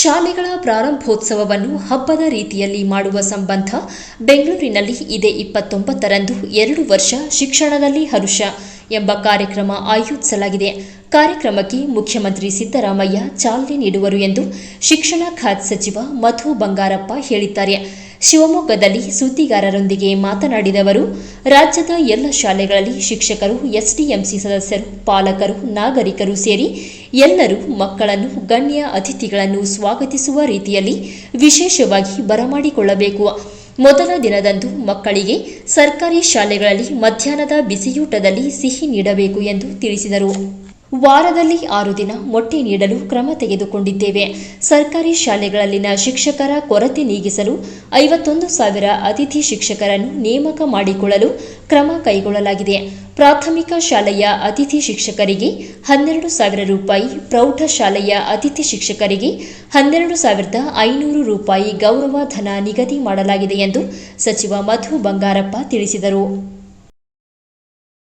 ಶಾಲೆಗಳ ಪ್ರಾರಂಭೋತ್ಸವವನ್ನು ಹಬ್ಬದ ರೀತಿಯಲ್ಲಿ ಮಾಡುವ ಸಂಬಂಧ ಬೆಂಗಳೂರಿನಲ್ಲಿ ಇದೇ ಇಪ್ಪತ್ತೊಂಬತ್ತರಂದು ಎರಡು ವರ್ಷ ಶಿಕ್ಷಣದಲ್ಲಿ ಹರುಷ ಎಂಬ ಕಾರ್ಯಕ್ರಮ ಆಯೋಜಿಸಲಾಗಿದೆ. ಕಾರ್ಯಕ್ರಮಕ್ಕೆ ಮುಖ್ಯಮಂತ್ರಿ ಸಿದ್ದರಾಮಯ್ಯ ಚಾಲನೆ ನೀಡುವರು ಎಂದು ಶಿಕ್ಷಣ ಖಾತೆ ಸಚಿವ ಮಧು ಬಂಗಾರಪ್ಪ ಹೇಳಿದ್ದಾರೆ. ಶಿವಮೊಗ್ಗದಲ್ಲಿ ಸುದ್ದಿಗಾರರೊಂದಿಗೆ ಮಾತನಾಡಿದ ಅವರು, ರಾಜ್ಯದ ಎಲ್ಲ ಶಾಲೆಗಳಲ್ಲಿ ಶಿಕ್ಷಕರು, ಎಸ್ಡಿಎಂಸಿ ಸದಸ್ಯರು, ಪಾಲಕರು, ನಾಗರಿಕರು ಸೇರಿ ಎಲ್ಲರೂ ಮಕ್ಕಳನ್ನು ಗಣ್ಯ ಅತಿಥಿಗಳನ್ನು ಸ್ವಾಗತಿಸುವ ರೀತಿಯಲ್ಲಿ ವಿಶೇಷವಾಗಿ ಬರಮಾಡಿಕೊಳ್ಳಬೇಕು. ಮೊದಲ ದಿನದಂದು ಮಕ್ಕಳಿಗೆ ಸರ್ಕಾರಿ ಶಾಲೆಗಳಲ್ಲಿ ಮಧ್ಯಾಹ್ನದ ಬಿಸಿಯೂಟದಲ್ಲಿ ಸಿಹಿ ನೀಡಬೇಕು ಎಂದು ತಿಳಿಸಿದರು. ವಾರದಲ್ಲಿ ಆರು ದಿನ ಮೊಟ್ಟೆ ನೀಡಲು ಕ್ರಮ ತೆಗೆದುಕೊಂಡಿದ್ದೇವೆ. ಸರ್ಕಾರಿ ಶಾಲೆಗಳಲ್ಲಿನ ಶಿಕ್ಷಕರ ಕೊರತೆ ನೀಗಿಸಲು ಐವತ್ತೊಂದು ಸಾವಿರ ಅತಿಥಿ ಶಿಕ್ಷಕರನ್ನು ನೇಮಕ ಮಾಡಿಕೊಳ್ಳಲು ಕ್ರಮ ಕೈಗೊಳ್ಳಲಾಗಿದೆ. ಪ್ರಾಥಮಿಕ ಶಾಲೆಯ ಅತಿಥಿ ಶಿಕ್ಷಕರಿಗೆ ಹನ್ನೆರಡು ಸಾವಿರ ರೂಪಾಯಿ, ಪ್ರೌಢ ಶಾಲೆಯ ಅತಿಥಿ ಶಿಕ್ಷಕರಿಗೆ ಹನ್ನೆರಡು ಸಾವಿರದ ಐನೂರು ರೂಪಾಯಿ ಗೌರವ ಧನ ನಿಗದಿ ಮಾಡಲಾಗಿದೆ ಎಂದು ಸಚಿವ ಮಧು ಬಂಗಾರಪ್ಪ ತಿಳಿಸಿದರು.